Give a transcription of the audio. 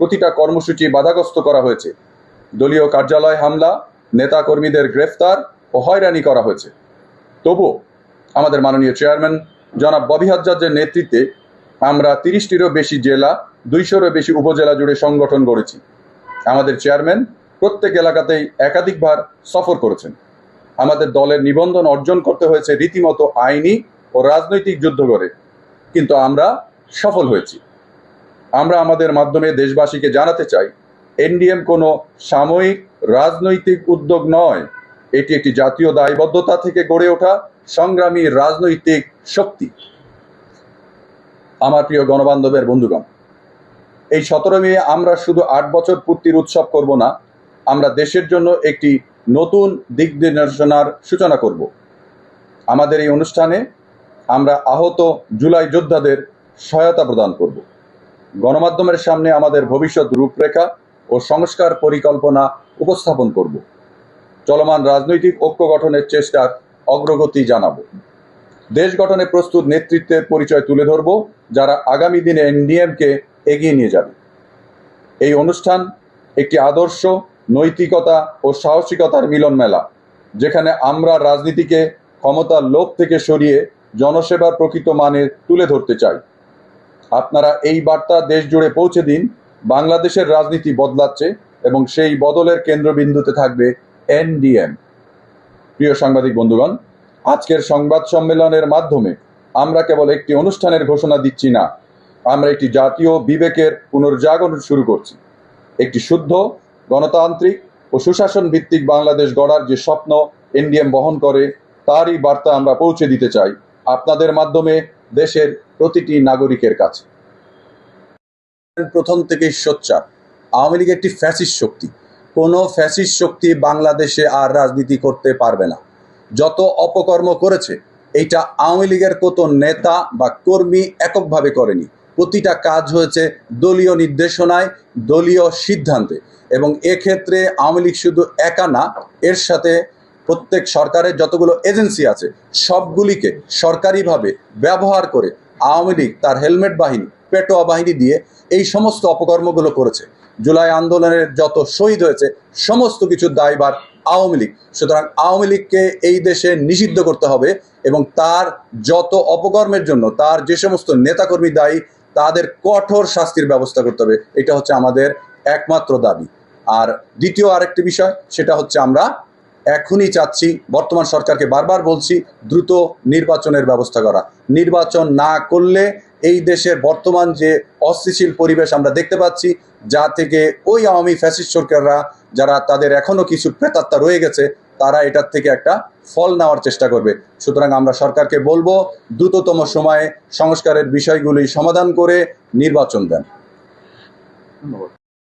প্রতিটা কর্মসূচি বাধাগ্রস্ত করা হয়েছে। দলীয় কার্যালয় হামলা, নেতাকর্মীদের গ্রেফতার ও হয়রানি করা হয়েছে। তবুও আমাদের মাননীয় চেয়ারম্যান জনাব ববি হাজ্জাজের নেতৃত্বে আমরা তিরিশটিরও বেশি জেলা, দুইশোরও বেশি উপজেলা জুড়ে সংগঠন গড়েছি। আমাদের চেয়ারম্যান প্রত্যেক এলাকাতেই একাধিকবার সফর করেছেন। আমাদের দলের নিবন্ধন অর্জন করতে হয়েছে রীতিমতো আইনি ও রাজনৈতিক যুদ্ধ করে। কিন্তু আমরা সফল হয়েছি। আমরা আমাদের মাধ্যমে দেশবাসীকে জানাতে চাই, এনডিএম কোনো সাময়িক রাজনৈতিক উদ্যোগ নয়। এটি একটি জাতীয় দায়বদ্ধতা থেকে গড়ে ওঠা সংগ্রামী রাজনৈতিক শক্তি। আমার প্রিয় গণবান্ধবের বন্ধুগণ, এই সতেরো মে আমরা শুধু আট বছর পূর্তির উৎসব করব না, আমরা দেশের জন্য একটি নতুন দিক নির্দেশনার সূচনা করব। আমাদের এই অনুষ্ঠানে আমরা আহত জুলাই যোদ্ধাদের সহায়তা প্রদান করব। গণমাধ্যমের সামনে আমাদের ভবিষ্যৎ রূপরেখা ও সংস্কার পরিকল্পনা উপস্থাপন করব। চলমান রাজনৈতিক ঐক্য গঠনের চেষ্টার অগ্রগতি জানাব। দেশ গঠনে প্রস্তুত নেতৃত্বের পরিচয় তুলে ধরব, যারা আগামী দিনে এনডিএমকে এগিয়ে নিয়ে যাবে। এই অনুষ্ঠান একটি আদর্শ, নৈতিকতা ও সাহসিকতার মিলন মেলা, যেখানে আমরা রাজনীতিকে ক্ষমতার লোভ থেকে সরিয়ে জনসেবার প্রকৃত মানে তুলে ধরতে চাই। আপনারা এই বার্তা দেশ জুড়ে পৌঁছে দিন। বাংলাদেশের রাজনীতি বদলাচ্ছে এবং সেই বদলের কেন্দ্রবিন্দুতে থাকবে এনডিএম। প্রিয় সাংবাদিক বন্ধুগণ, আজকের সংবাদ সম্মেলনের মাধ্যমে আমরা কেবল একটি অনুষ্ঠানের ঘোষণা দিচ্ছি না, আমরা একটি জাতীয় বিবেকের পুনর্জাগরণ শুরু করছি। একটি শুদ্ধ, গণতান্ত্রিক ও সুশাসন ভিত্তিক বাংলাদেশ গড়ার যে স্বপ্ন এনডিএম বহন করে, তারই বার্তা আমরা পৌঁছে দিতে চাই। আপনাদের মাধ্যমে দেশের প্রতিটি নাগরিকের কাছে। প্রথম থেকেই সোচ্চার। আওয়ামী লীগ একটি ফ্যাসিস শক্তি। কোনো ফ্যাসিস শক্তি বাংলাদেশে আর রাজনীতি করতে পারবে না। যত অপকর্ম করেছে, এইটা আওয়ামী লীগের কত নেতা বা কর্মী এককভাবে করেনি। প্রতিটা কাজ হয়েছে দলীয় নির্দেশনায়, দলীয় সিদ্ধান্তে। এবং এক্ষেত্রে আওয়ামী লীগ শুধু একা না, এর সাথে প্রত্যেক সরকারের যতগুলো এজেন্সি আছে, সবগুলিকে সরকারিভাবে ব্যবহার করে আওয়ামী লীগ তার হেলমেট বাহিনী, পেটোয়া বাহিনী দিয়ে এই সমস্ত অপকর্মগুলো করেছে। জুলাই আন্দোলনের যত শহীদ হয়েছে, সমস্ত কিছুর দায়ভার আওয়ামী লীগ। সুতরাং আওয়ামী লীগকে এই দেশে নিষিদ্ধ করতে হবে এবং তার যত অপকর্মের জন্য, তার যে সমস্ত নেতাকর্মী দায়ী, তাদের কঠোর শাস্তির ব্যবস্থা করতে হবে। এটা হচ্ছে আমাদের একমাত্র দাবি। আর দ্বিতীয় আরেকটি বিষয়, সেটা হচ্ছে আমরা এখনই চাচ্ছি, বর্তমান সরকারকে বারবার বলছি, দ্রুত নির্বাচনের ব্যবস্থা করা। নির্বাচন না করলে এই দেশের বর্তমান যে অস্থিতিশীল পরিবেশ আমরা দেখতে পাচ্ছি, যা থেকে ওই আওয়ামী ফ্যাসিস্ট সরকাররা, যারা তাদের এখনও কিছু প্রেতাত্মা রয়ে গেছে, তারা এটার থেকে একটা ফল নেওয়ার চেষ্টা করবে। সুতরাং আমরা সরকারকে বলব, দ্রুততম সময়ে সংস্কারের বিষয়গুলি সমাধান করে নির্বাচন দেন। ধন্যবাদ।